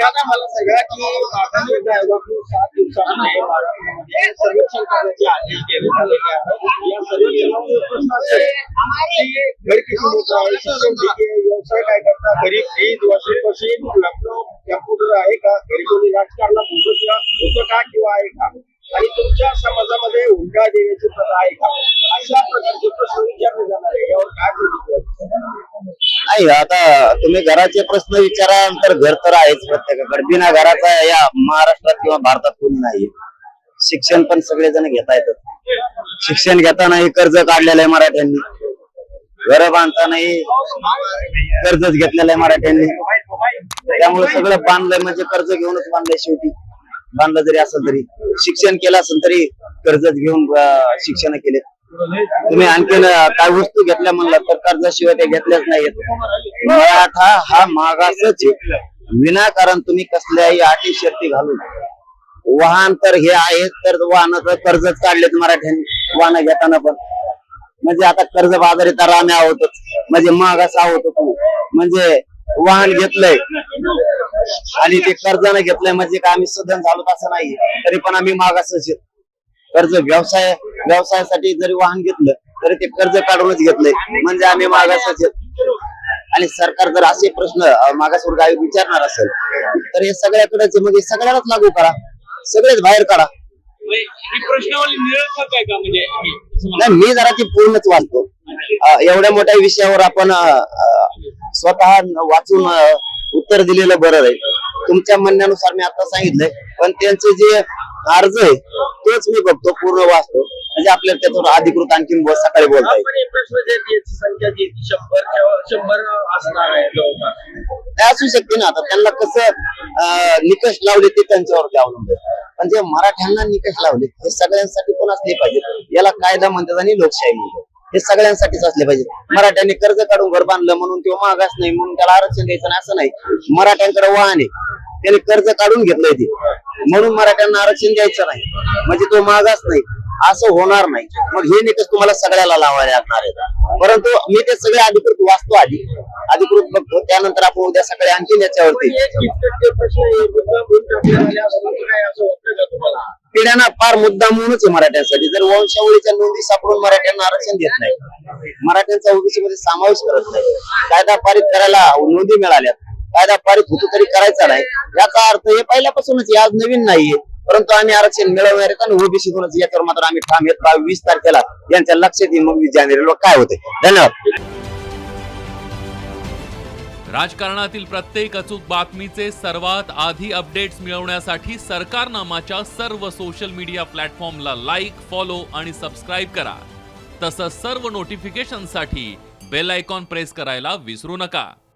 तुम्ही मला सगळ्या की मागासवर्ग आयोगाकडून सात दिवसामध्ये सर्वेक्षण करण्याचे आदेश देण्यात आलेले आहेत या सर्वेक्षणामध्ये प्रश्न असेल की घर किती व्यवसाय काय करता घरी fridge washing machine laptop computer आहे का? घरी कोणी राजकारणात होतं किंवा होतं का किंवा आहे का? आणि तुमच्या समाजामध्ये हुंडा देण्याची प्रथा आहे का? अशा प्रकारचे प्रश्न नाही आता तुम्ही घराचे प्रश्न विचारा तर घर तर आहेच प्रत्येकाकडे. बिना घराचा या महाराष्ट्रात किंवा भारतात कोणी नाही शिक्षण पण सगळेजण घेता येतात शिक्षण घेतानाही कर्ज काढलेलं आहे मराठ्यांनी. घर बांधतानाही कर्जच घेतलेलं आहे मराठ्यांनी. त्यामुळे सगळं बांधलंय म्हणजे कर्ज घेऊनच बांधलंय शेवटी. बांधलं जरी असेल तरी. शिक्षण केलं असेल तरी कर्जच घेऊन शिक्षण केले तुम्ही आणखीन काय वस्तू घेतल्या म्हणला तर कर्जाशिवाय ते घेतल्याच नाहीत मराठा हा मागासच विनाकारण तुम्ही कसल्याही अटी शर्ती घालून वाहन तर हे आहे तर वाहनाचं कर्जच काढलेत मराठ्यांनी वाहन घेताना पण. म्हणजे आता कर्ज बाजारी तर आम्ही आहोतच. म्हणजे मागास आहोत तू म्हणजे वाहन घेतलंय आणि ते कर्जाने घेतलंय म्हणजे का आम्ही सदन झालो असं नाही तरी पण आम्ही मागासच आहेत. कर्ज व्यवसाय व्यवसायासाठी जरी वाहन घेतलं तरी ते कर्ज काढूनच घेतलंय. म्हणजे आम्ही आहेत. आणि सरकार जर असे प्रश्न मागासवर्ग आयोग विचारणार असेल तर हे सगळ्याकडेच हे सगळ्यालाच लागू करा. सगळेच बाहेर काढा. म्हणजे नाही मी जरा ती पूर्णच वाचतो. एवढ्या मोठ्या विषयावर आपण स्वतः वाचून उत्तर दिलेलं बरं राहील तुमच्या म्हणण्यानुसार मी आता सांगितलंय. पण त्यांचे जे अर्ज आहे तोच मी बघतो पूर्ण वाचतो. म्हणजे आपल्याला त्याच्यावर अधिकृत आणखीन सकाळी बोलता येईल. ती असू शकते ना. आता त्यांना कसं निकष लावले ते त्यांच्यावरती अवलंबून. पण जे मराठ्यांना निकष लावले हे सगळ्यांसाठी पण असले पाहिजे. याला कायदा म्हणतात आणि लोकशाही म्हणतात. हे सगळ्यांसाठीच असले पाहिजे. मराठ्यांनी कर्ज काढून घर बांधलं म्हणून किंवा मागास नाही म्हणून त्याला आरक्षण द्यायचं नाही असं नाही. मराठ्यांकडे वाहन आहे. त्याने कर्ज काढून घेतलंय ते. म्हणून मराठ्यांना आरक्षण द्यायचं नाही. म्हणजे तो मागास नाही. असं होणार नाही. मग हे निकष तुम्हाला सगळ्याला लावायला लागणार आहेत. परंतु मी ते सगळे अधिकृत वाचतो आधी. अधिकृत बघतो. त्यानंतर आपण उद्या सकाळी आणखी याच्यावरती पिढ्यांना फार मुद्दा म्हणूनच आहे मराठ्यांसाठी. जर वंशावळीच्या नोंदी सापडून मराठ्यांना आरक्षण देत नाही. मराठ्यांचा ओबीसी मध्ये समावेश करत नाही. कायदा पारित करायला नोंदी मिळाल्यात. कायदा पारित होतो तरी करायचा नाही. याचा अर्थ हे पहिल्यापासूनच आज नवीन नाहीये. परंतु आम्ही आरक्षण मिळवणार आणि ओबीसीतूनच याच्यावर मात्र आम्ही ठाम येत वीस तारखेला यांच्या लक्षात येईल मग वीस जानेवारीला काय होते. धन्यवाद. राजकारणातील प्रत्येक अचूक बातमीचे सर्वात आधी अपडेट्स मिळवण्यासाठी सरकारनामाच्या सर्व सोशल मीडिया प्लॅटफॉर्मला लाईक फॉलो आणि सबस्क्राईब करा. तसंच सर्व नोटिफिकेशनसाठी बेल आयकॉन प्रेस करायला विसरू नका.